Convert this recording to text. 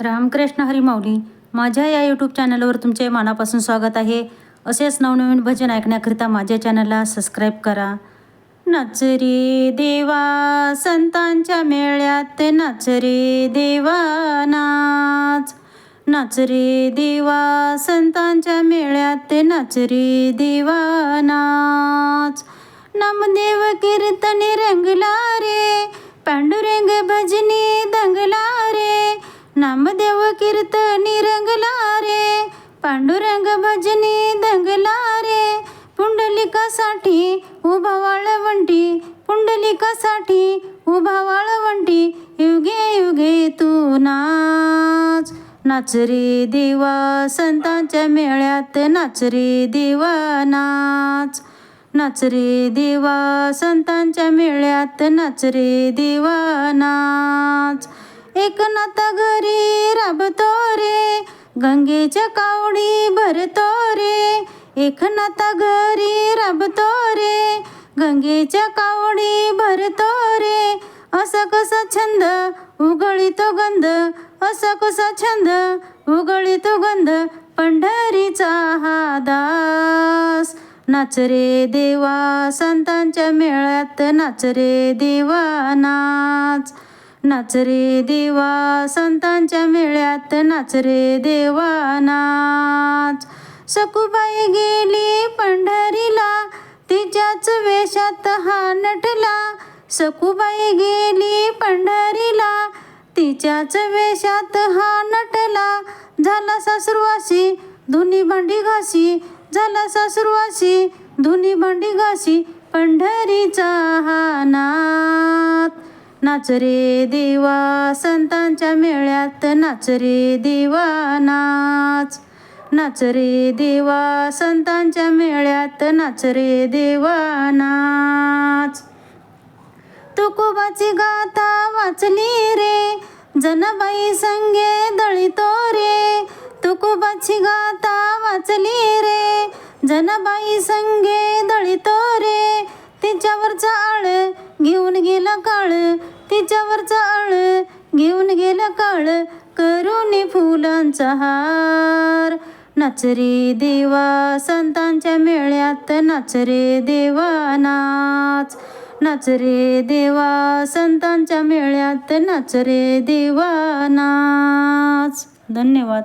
रामकृष्ण हरीमाऊली माझ्या या यूट्यूब चॅनलवर तुमचे मनापासून स्वागत आहे. असेच नवनवीन भजन ऐकण्याकरिता माझ्या चॅनलला सबस्क्राईब करा. नाच रे देवा संतांच्या मेळ्यात नाच रे देवा नाच. नाच रे देवा संतांच्या मेळ्यात नाच रे देवा नाच. नामदेव कीर्तन नामदेव कीर्तनी रंगला रे पांडुरंग भजनी दंगला रे पुंडलिकासाठी उभा वाळवंटी पुंडलिकासाठी उभा वाळवंटी युगे युगे तू नाच. नाच रे देवा संतांच्या मेळ्यात नाच रे देवा नाच. नाच रे देवा संतांच्या मेळ्यात नाच रे देवा नाच. एकनाथ घरी राबतो रे. गंगेच्या कावडी भरतो रे. एकनाथ घरी राबतो रे. गंगेच्या कावडी भरतो रे. असा कसा छंद उगळीतो गंध. असा कसा छंद उगळीतो गंध. पंढरीचा हा दास. नाच रे देवा संतांच्या मेळ्यात नाच रे देवा नाच. नाच रे देवा संतांच्या मेळ्यात नाच रे देवा नाच. सकुबाई गेली पंढरीला तिच्याच वेशात हा नटला. सकुबाई गेली पंढरीला तिच्याच वेशात हा नटला. झाला सासुरवासी धुनी भांडी घासी झाला सासुरवासी धुनी भांडी घासी पंढरीचा हा ना नाच रे देवा संतांच्या मेळ्यात नाच रे देवा नाच. नाच रे देवा संतांच्या मेळ्यात नाच रे देवा नाच. तुकोबाची गाथा वाचली रे जनाबाई संगे दळितो रे. तुकोबाची गाथा वाचली रे जनाबाई संगे दळितो रे. तिच्यावरचा आळ घेऊन गेला काळ. तिच्यावरचा आळ घेऊन गेला काळ. करून फुलांचा हार. नाच रे देवा संतांच्या मेळ्यात नाच रे देवा नाच. नाच रे देवा संतांच्या मेळ्यात नाच रे देवा नाच. धन्यवाद.